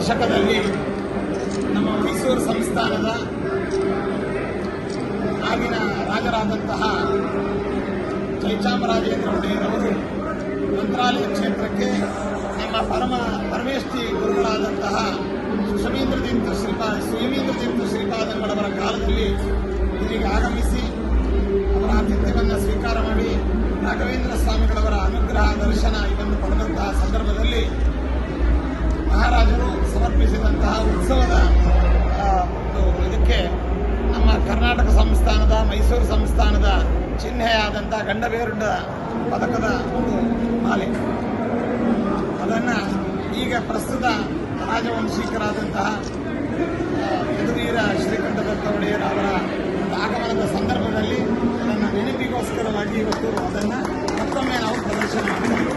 ದಶಕದಲ್ಲಿ ನಮ್ಮ ಮೈಸೂರು ಸಂಸ್ಥಾನದ ಆಗಿನ ರಾಜರಾದಂತಹ ಜಯಚಾಮರಾಜೇಂದ್ರ ಒಡೆಯರವರು ಮಂತ್ರಾಲಯ ಕ್ಷೇತ್ರಕ್ಕೆ ನಮ್ಮ ಪರಮ ಪರಮೇಷ್ಠಿ ಗುರುಗಳಾದಂತಹ ಸುಮೀಂದ್ರ ತೀರ್ಥ ಶ್ರೀಪಾ ಸುಮೀಂದ್ರ ತೀರ್ಥ ಶ್ರೀಪಾದಂಗಳವರ ಕಾಲದಲ್ಲಿ ಇಲ್ಲಿಗೆ ಆಗಮಿಸಿ ಅವರ ಆತಿಥ್ಯವನ್ನು ಸ್ವೀಕಾರ ಮಾಡಿ ರಾಘವೇಂದ್ರ ಸ್ವಾಮಿಗಳವರ ಅನುಗ್ರಹ, ದರ್ಶನ ಇದನ್ನು ಪಡೆದಂತಹ ಸಂದರ್ಭದಲ್ಲಿ ಮೈಸೂರು ಸಂಸ್ಥಾನದ ಚಿಹ್ನೆಯಾದಂಥ ಗಂಡಬೇರುಂಡ ಪದಕದ ಒಂದು ಮಾಲೆ. ಅದನ್ನು ಈಗ ಪ್ರಸ್ತುತ ರಾಜವಂಶಿಕರಾದಂತಹ ಯದುವೀರ ಶ್ರೀಕಂಠದತ್ತ ಒಡೆಯರ್ ಅವರ ಆಗಮನದ ಸಂದರ್ಭದಲ್ಲಿ ನನ್ನ ನೆನಪಿಗೋಸ್ಕರವಾಗಿ ಇವತ್ತು ಅದನ್ನು ಮತ್ತೊಮ್ಮೆ ನಾವು ಪ್ರದರ್ಶನ ಮಾಡ್ತೀವಿ.